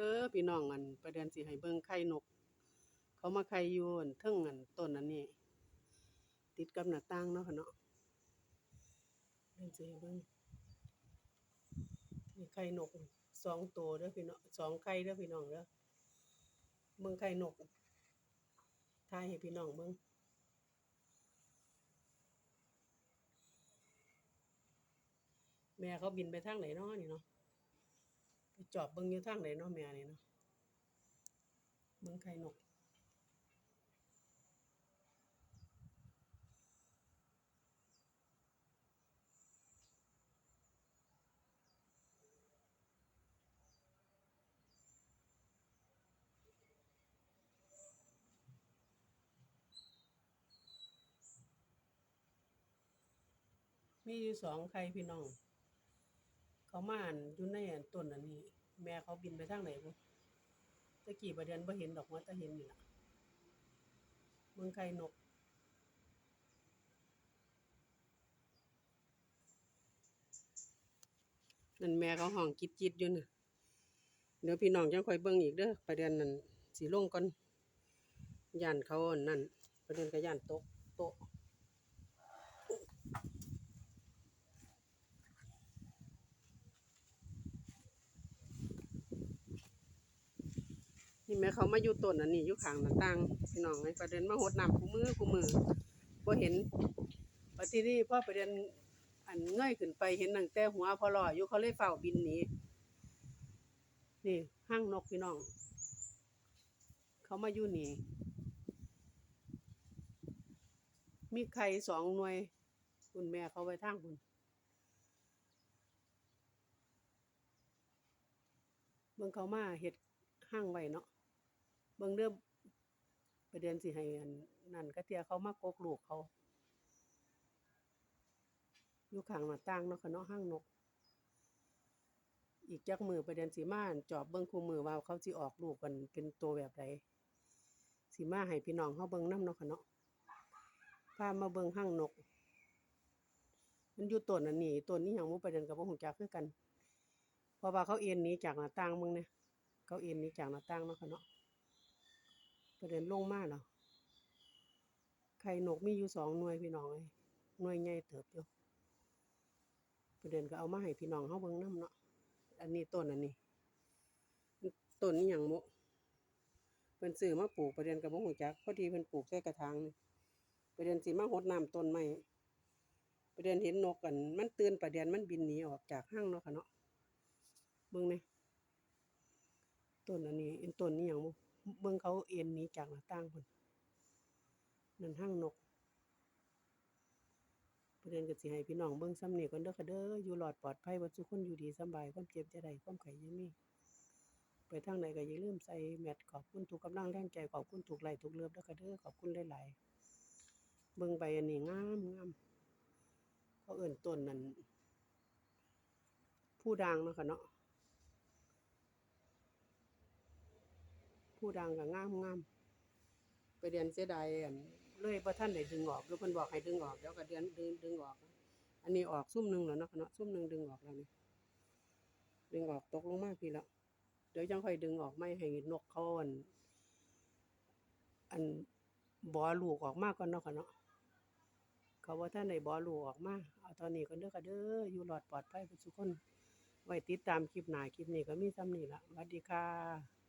ด้อพี่น้องอันประเด็นสิให้เบิ่งไข่นก เขามาไข่ยูนเทิงอันต้นอันนี้ ติดกับหน้าต่างเนาะค่ะเนาะเบิ่งสิให้เบิ่งนี่ไข่นกสองตัวเด้อพี่น้องสองไข่เด้อพี่น้องเด้อเบิ่งไข่นกถ่ายให้พี่น้องเบิ่งแม่เขาบินไปทางไหนเนาะนี่เนาะ จอบเบิ่งอยู่ทางไหนเนาะแม่นี่เนาะเบิ่งไข่นกมีอยู่สองไข่พี่น้อง เขามาอั่นอยู่ในอันต้นอันนี้ แม่เขาบินไปทางไหนบ่ตะกี้ประเด็นบ่เห็นดอกว่าต่เห็นนี่ล่ะเมืองไข่นกนั่นแม่เขาห้องจิบจิบอยู่น่ะเดี๋ยวพี่น้องจังคอยเบิ่งอีกเด้อประเด็นนั้นสิลงก่อนย่านเขาอันนั่นประเด็นก็ย่านตกโต๊ะ แม่เขามาอยู่ต้นอันนี้อยู่ข้างหน้าต่างพี่น้องไอ้ประเด็นมาหดน้ำกูมือกูมือบ่เห็นพอที่นี่พ่อประเด็นอันเงยขึ้นไปเห็นตั้งแต่หัวพอลออยู่เขาเลยเฝ้าบินหนีนี่ห้างนกพี่น้อง เขามาอยู่นี่มีไข่สองหน่วย คุณแม่เขาไว้ทางคุณเบิ่งเขามาเฮ็ดห้างไว้เนาะ เบิ่งเด้อประเด็นสิให้อันนั่นกะเทียเขามากกลูกเขา อยู่ข้างหน้าต่างเนาะค่ะเนาะห้างนก อีกจักมือประเด็นสิมานจอบเบิ่งคู่มือว่าเขาสิออกลูกกันเป็นตัวแบบใดสิมาให้พี่น้องเฮาเบิ่งน้ำเนาะค่ะเนาะพามาเบิ่งห้างนก มันอยู่ต้นอันนี้ต้นนี้หยังบ่ประเด็นก็บ่ฮู้จักคือกัน เพราะว่าเขาเอ็นนี้จากหน้าต่างมึงเนี่ยเขาเอ็นนี้จากหน้าต่างเนาะค่ะเนาะ ประเด็นลงมาแล้วไข่นกมีอยู่สองหน่วยพี่น้องเอ้หน่วยใหญ่เติบอยู่ประเด็นก็เอามาให้พี่น้องเฮาเบิ่งน้ำเนาะ อันนี้ต้นอันนี้ ต้นนี้หยังบ่เพิ่นซื้อมาปลูกประเด็นก็บ่ฮู้จักพอดีเพิ่นปลูกใส่กระถางนี่ประเด็นสิมารดน้ำต้นไม้ประเด็นเห็นนกกัน มันตื่นประเด็นมันบินหนีออกจากห้างเนาะค่ะเนาะเบิ่งแหน่ต้นอันนี้อ็นต้นนี้หยังบ่ เบิ่งเขาเอ็นนี้จากหน้าต่างพุ่นนั่นห้างนกประเด็นก็สิให้พี่น้องเบิ่งซ้ำนี้ก่อนเด้อค่ะเด้ออยู่รอดปลอดภัยเบ่ทุกคนอยู่ดีสบายความเจ็บจะได้ความไข้ย่ามีไปทางใดก็อย่าลืมใส่แมสขอบคุณทุกกำลังแรงใจขอบคุณทุกไลค์ทุกเลิฟเด้อค่ะเด้อขอบคุณหลายๆเบิ่งใบอันนี้งามงามเขาเอิ้นต้นนั้นผู้ด่างเนาะค่ะเนาะ ผู้ดังก็งามงามไปเรียนเสียดายเลยบ่ทันได้ดึงออกหรือเพิ่นบอกให้ดึงออกเดี๋ยวก็เดือนดึงดึงออก อันนี้ออกซุ่มหนึ่งแล้วเนาะเนาะซุ่มหนึ่งดึงออกแล้วนี่ดึงออกตกลงมากพี่แล้วเดี๋ยวจังค่อยดึงออกไม่ให้นกเขาอันอันบ่ลูกออกมาก่อนเนาะค่ะเนาะเขาว่าท่านได้บ่ลูกออกมาเอาตอนนี้ก่อนเด้อค่ะเด้ออยู่รอดปลอดภัยทุกคน ไว้ติดตามคลิปหน้าคลิปนี้ก็มีซ้ำนี่ละสวัสดีค่ะ